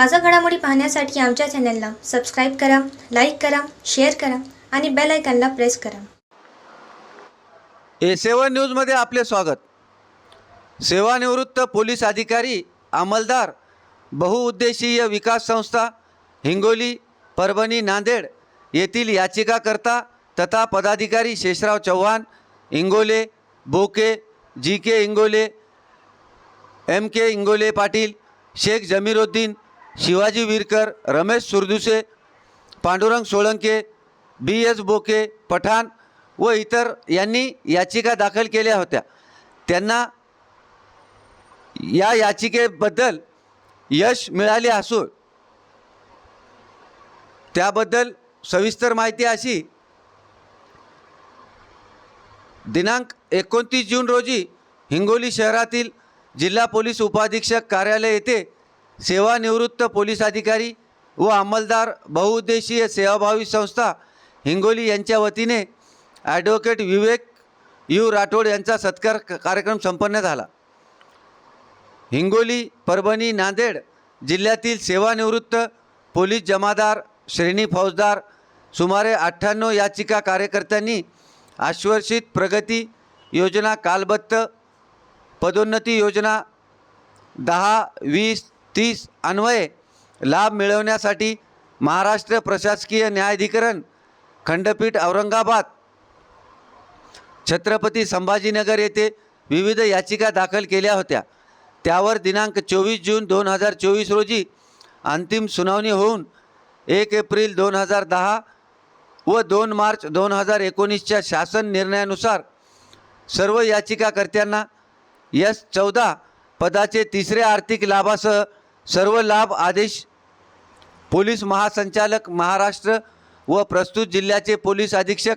ताजा घडामोडी पाहण्यासाठी आमच्या चॅनलला सबस्क्राईब करा लाईक करा शेअर करा आणि बेल आयकॉनला प्रेस करा. ए सेवन न्यूजमध्ये आपले स्वागत. सेवानिवृत्त पोलीस अधिकारी अंमलदार बहुउद्देशीय विकास संस्था हिंगोली परभणी नांदेड येथील याचिकाकर्ता तथा पदाधिकारी Shesharao Chavan Ingole Boke G K Ingole M K Ingole Patil Shaikh Jamiruddin Shivaji Virkar Ramesh Surduse Pandurang Solanke B S Boke Pathan व इतर यांनी याचिका दाखल केल्या होत्या. त्यांना या याचिकेबद्दल यश मिळाले असून त्याबद्दल सविस्तर माहिती अशी दिनांक एकोणतीस जून रोजी हिंगोली शहरातील जिल्हा पोलीस उपाधीक्षक कार्यालय येथे सेवानिवृत्त पोलीस अधिकारी व अंमलदार बहुउद्देशीय सेवाभावी संस्था हिंगोली यांच्या वतीने ॲडव्होकेट विवेक यू राठोड यांचा सत्कार कार्यक्रम संपन्न झाला. हिंगोली परभणी नांदेड जिल्ह्यातील सेवानिवृत्त पोलीस जमादार श्रेणी फौजदार सुमारे अठ्ठ्याण्णव याचिका कार्यकर्त्यांनी आश्वर्षित प्रगती योजना कालबद्ध पदोन्नती योजना दहा वीस तीस अन्वये लाभ मिळवण्यासाठी महाराष्ट्र प्रशासकीय न्यायाधिकरण खंडपीठ औरंगाबाद छत्रपती संभाजीनगर येथे विविध याचिका दाखल केल्या होत्या. त्यावर दिनांक चोवीस जून दोन हजार चोवीस रोजी अंतिम सुनावणी होऊन एक एप्रिल दोन हजार दहा व दोन मार्च दोन हजार एकोणीसच्या शासन निर्णयानुसार सर्व याचिकाकर्त्यांना यस चौदा पदाचे तिसरे आर्थिक लाभासह सर्व लाभ आदेश पोलीस महासंचालक महाराष्ट्र व प्रस्तुत जिल्ह्याचे पोलीस अधीक्षक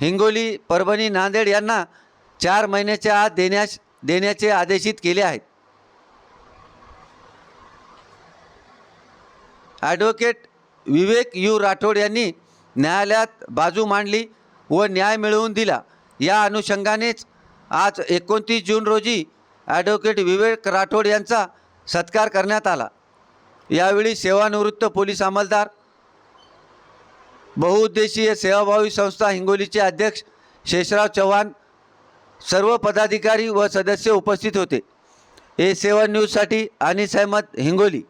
हिंगोली परभणी नांदेड यांना चार महिन्याच्या आत देण्यास देण्याचे आदेशित केले आहेत. ॲडव्होकेट विवेक यू राठोड यांनी न्यायालयात बाजू मांडली व न्याय मिळवून दिला. या अनुषंगानेच आज एकोणतीस जून रोजी ॲडव्होकेट विवेक राठोड यांचा सत्कार करण्यात आला. यावेळी सेवानिवृत्त पोलीस अंमलदार बहुउद्देशीय सेवाभावी संस्था हिंगोलीचे अध्यक्ष शेषराव चव्हाण सर्व पदाधिकारी व सदस्य उपस्थित होते. ए सेवन न्यूजसाठी अनिस अहमद हिंगोली.